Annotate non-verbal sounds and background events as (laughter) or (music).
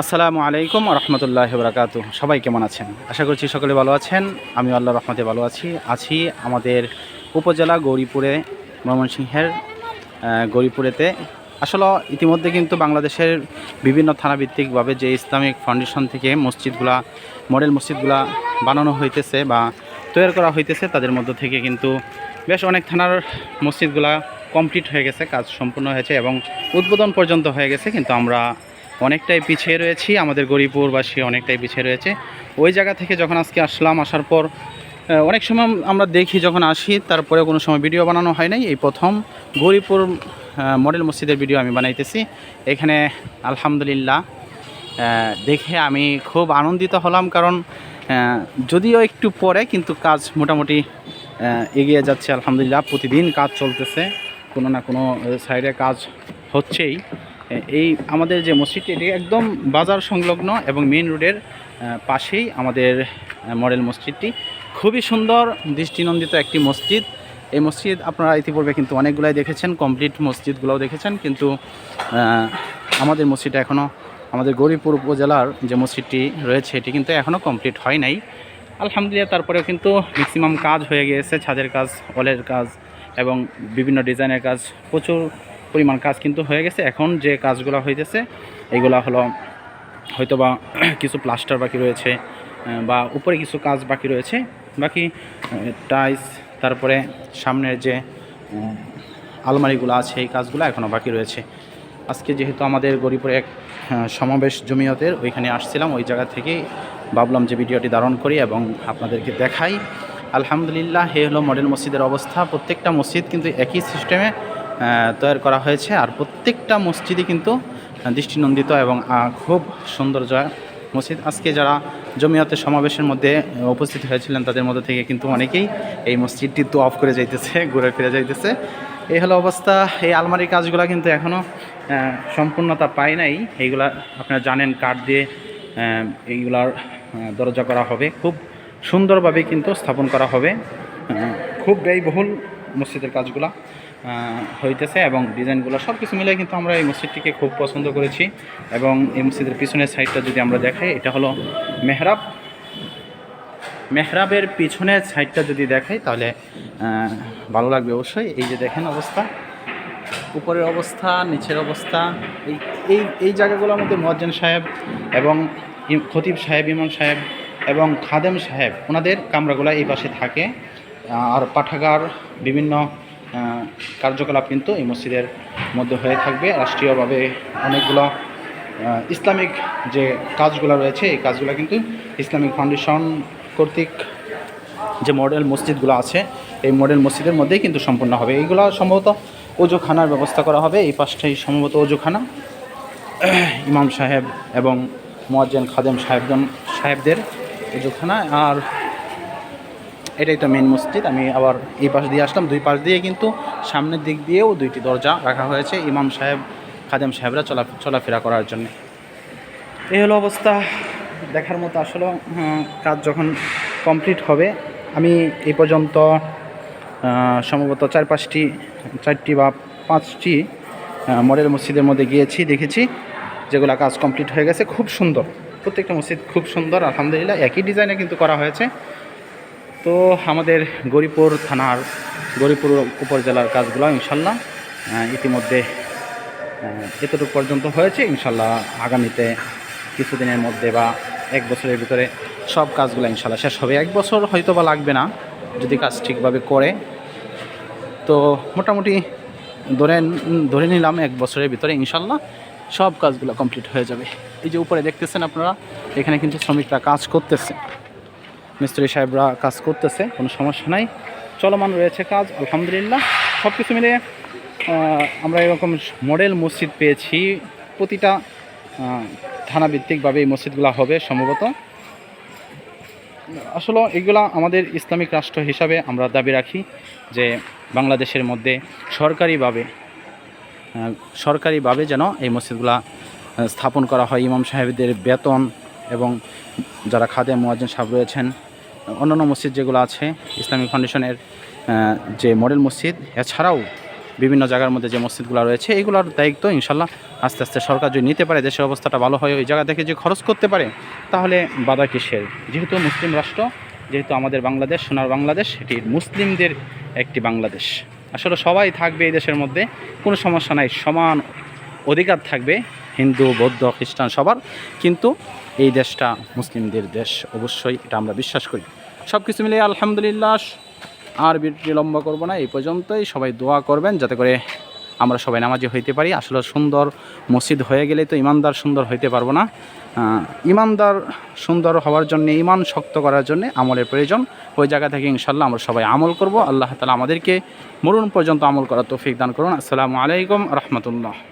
আসসালামু আলাইকুম রহমতুল্লাহ বরাকাতু সবাই কেমন আছেন? আশা করছি সকলে ভালো আছেন। আমি আল্লাহ রহমতে ভালো আছি। আছি আমাদের উপজেলা গৌরীপুরে, ময়মনসিংহের গৌরীপুরেতে। আসলে ইতিমধ্যে কিন্তু বাংলাদেশের বিভিন্ন থানাভিত্তিকভাবে যে ইসলামিক ফাউন্ডেশন থেকে মসজিদগুলা, মডেল মসজিদগুলা বানানো হইতেছে বা তৈরি করা হইতেছে, তাদের মধ্য থেকে কিন্তু বেশ অনেক থানার মসজিদগুলা কমপ্লিট হয়ে গেছে, কাজ সম্পূর্ণ হয়েছে এবং উদ্বোধন পর্যন্ত হয়ে গেছে। কিন্তু আমরা অনেকটাই পিছিয়ে রয়েছি, আমাদের গরিপুরবাসী অনেকটাই পিছিয়ে রয়েছে। ওই জায়গা থেকে যখন আজকে আসলাম, আসার পর অনেক সময় আমরা দেখি যখন আসি তারপরে কোনো সময় ভিডিও বানানো হয় নাই। এই প্রথম গরিপুর মডেল মসজিদের ভিডিও আমি বানাইতেছি। এখানে আলহামদুলিল্লাহ দেখে আমি খুব আনন্দিত হলাম কারণ যদিও একটু পরে কিন্তু কাজ মোটামুটি এগিয়ে যাচ্ছে আলহামদুলিল্লাহ। প্রতিদিন কাজ চলতেছে, কোনো না কোনো সাইডে কাজ হচ্ছেই। এই আমাদের যে মসজিদটি, এটি একদম বাজার সংলগ্ন এবং মেইন রোডের পাশেই আমাদের মডেল মসজিদটি। খুবই সুন্দর, দৃষ্টিনন্দিত একটি মসজিদ। এই মসজিদ আপনারা ইতিপূর্বে কিন্তু অনেকগুলাই দেখেছেন, কমপ্লিট মসজিদগুলোও দেখেছেন, কিন্তু আমাদের মসজিদটা এখনও আমাদের গৌরীপুর উপজেলার যে মসজিদটি রয়েছে, এটি কিন্তু এখনও কমপ্লিট হয় নাই। আলহামদুলিল্লাহ, তারপরেও কিন্তু ম্যাক্সিমাম কাজ হয়ে গিয়েছে, ছাদের কাজ, ওয়ালের কাজ এবং বিভিন্ন ডিজাইনের কাজ, প্রচুর পরিমাণ কাজ কিন্তু হয়ে গেছে। এখন যে কাজগুলো হইতেছে, এগুলো হলো হয়তো বা (clears throat) কিছু প্লাস্টার বাকি রয়েছে বা উপরে কিছু কাজ বাকি রয়েছে। বাকি টাইস তারপরে সামনের যে আলমারিগুলো আছে, এই কাজগুলো এখনও বাকি রয়েছে। আজকে যেহেতু আমাদের গরিপুরে এক সমাবেশ জমিয়তের, ওইখানে আসছিলাম, ওই জায়গা থেকেই ভাবলাম যে ভিডিওটি ধারণ করি এবং আপনাদেরকে দেখাই। আলহামদুলিল্লাহ হে হলো মডেল মসজিদের অবস্থা। প্রত্যেকটা মসজিদ কিন্তু একই সিস্টেমে তৈরি করা হয়েছে। আর প্রত্যেকটা মসজিদই কিন্তু দৃষ্টিনন্দিত এবং খুব সৌন্দর্য মসজিদ। আজকে যারা জমিয়তের সমাবেশের মধ্যে উপস্থিত হয়েছিলেন, তাদের মধ্যে থেকে কিন্তু অনেকেই এই মসজিদটি তো অফ করে যাইতেছে, ঘুরে ফিরে যাইতেছে। এই হলো অবস্থা। এই আলমারির কাজগুলো কিন্তু এখনও সম্পূর্ণতা পায় নাই। এইগুলা আপনারা জানেন, কাঠ দিয়ে এইগুলার দরজা করা হবে। খুব সুন্দরভাবে কিন্তু স্থাপন করা হবে। খুব ব্যয়বহুল মসজিদের কাজগুলা। হইতেছে এবং ডিজাইনগুলো সব কিছু মিলে কিন্তু আমরা এই মসজিদটিকে খুব পছন্দ করেছি এবং এই মসজিদের পিছনের সাইডটা যদি আমরা দেখাই, এটা হলো মেহরাব। মেহরাবের পিছনের সাইডটা যদি দেখাই, তাহলে ভালো লাগবে অবশ্যই। এই যে দেখেন অবস্থা। উপরের অবস্থা, নিচের অবস্থা, এই এই এই জায়গাগুলোর মধ্যে মোয়াজ্জেন সাহেব এবং খতিব সাহেব, ইমাম সাহেব এবং খাদেম সাহেব, ওনাদের কামরাগুলো এই পাশে থাকে। আর পাঠাগার, বিভিন্ন কার্যকলাপ কিন্তু এই মসজিদের মধ্যে হয়ে থাকবে। রাষ্ট্রীয়ভাবে অনেকগুলো ইসলামিক যে কাজগুলো রয়েছে, এই কাজগুলো কিন্তু ইসলামিক ফাউন্ডেশন কর্তৃক যে মডেল মসজিদগুলো আছে, এই মডেল মসজিদের মধ্যেই কিন্তু সম্পূর্ণ হবে। এইগুলো সম্ভবত ওজোখানার ব্যবস্থা করা হবে। এই পাশটাই সম্ভবত ওজোখানা। ইমাম সাহেব এবং মোয়াজ্জেন খাদেম সাহেবজন, সাহেবদের ওজোখানা। আর এটাই তো মেন মসজিদ। আমি আবার এই পাশ দিয়ে আসলাম, দুই পাশ দিয়ে কিন্তু সামনের দিক দিয়েও দুইটি দরজা রাখা হয়েছে ইমাম সাহেব, খাদেম সাহেবরা চলা চলাফেরা করার জন্য। এই হলো অবস্থা, দেখার মতো আসলে কাজ যখন কমপ্লিট হবে, আমি এই পর্যন্ত সম্ভবত চার পাঁচটি চারটি বা পাঁচটি মডেল মসজিদের মধ্যে গিয়েছি, দেখেছি, যেগুলো কাজ কমপ্লিট হয়ে গেছে, খুব সুন্দর। প্রত্যেকটা মসজিদ খুব সুন্দর, আলহামদুলিল্লাহ, একই ডিজাইনে কিন্তু করা হয়েছে। তো আমাদের গরিপুর থানার গরিপুর উপজেলার কাজগুলো ইনশাল্লাহ ইতিমধ্যে এতটুকু পর্যন্ত হয়েছে। ইনশাল্লাহ আগামীতে কিছুদিনের মধ্যে বা এক বছরের ভিতরে সব কাজগুলো ইনশাল্লাহ শেষ হবে। এক বছর হয়তো বা লাগবে না যদি কাজ ঠিকভাবে করে। তো মোটামুটি ধরে ধরে নিলাম এক বছরের ভিতরে ইনশাল্লাহ সব কাজগুলো কমপ্লিট হয়ে যাবে। এই যে উপরে দেখতেছেন আপনারা, এখানে কিন্তু শ্রমিকরা কাজ করতেছে। মিস্ত্রি সাহেবরা কাজ করতেছে কোনো সমস্যা নাই। চলমান রয়েছে কাজ আলহামদুলিল্লাহ। সব কিছু আহ, আমরা এরকম মডেল মসজিদ পেয়েছি। প্রতিটা থানাভিত্তিকভাবে এই মসজিদগুলো হবে সম্ভবত। আসলে এগুলা আমাদের ইসলামিক রাষ্ট্র হিসাবে আমরা দাবি রাখি যে বাংলাদেশের মধ্যে সরকারিভাবে সরকারিভাবে যেন এই মসজিদগুলা স্থাপন করা হয়। ইমাম সাহেবদের বেতন এবং যারা খাদে মোয়াজ্জেন সাহেব রয়েছেন, অন্যান্য মসজিদ যেগুলো আছে ইসলামিক ফাউন্ডেশনের যে মডেল মসজিদ, এছাড়াও বিভিন্ন জায়গার মধ্যে যে মসজিদগুলো রয়েছে, এগুলোর দায়িত্ব ইনশাল্লাহ আস্তে আস্তে সরকার যদি নিতে পারে, দেশের অবস্থাটা ভালো হয়, ওই জায়গা থেকে যে খরচ করতে পারে, তাহলে বাধা কিসের? যেহেতু মুসলিম রাষ্ট্র, যেহেতু আমাদের বাংলাদেশ, সোনার বাংলাদেশ, এটি মুসলিমদের একটি বাংলাদেশ। আসলে সবাই থাকবে এই দেশের মধ্যে, কোনো সমস্যা নাই, সমান অধিকার থাকবে, হিন্দু, বৌদ্ধ, খ্রিস্টান সবার। কিন্তু এই দেশটা মুসলিমদের দেশ, অবশ্যই এটা আমরা বিশ্বাস করি। সব কিছু মিলিয়ে আলহামদুলিল্লাহ, আর বিলম্ব করব না, এই পর্যন্তই। সবাই দোয়া করবেন যাতে করে আমরা সবাই নামাজি হইতে পারি। আসলে সুন্দর মসজিদ হয়ে গেলে তো ইমানদার সুন্দর হইতে পারব না। ইমানদার সুন্দর হওয়ার জন্য, ইমান শক্ত করার জন্য আমলের প্রয়োজন। ওই জায়গা থেকে ইনশাল্লাহ আমরা সবাই আমল করব। আল্লাহ তালা আমাদেরকে মরুন পর্যন্ত আমল করার তৌফিক দান করুন। আসসালামু আলাইকুম রহমতুল্লাহ।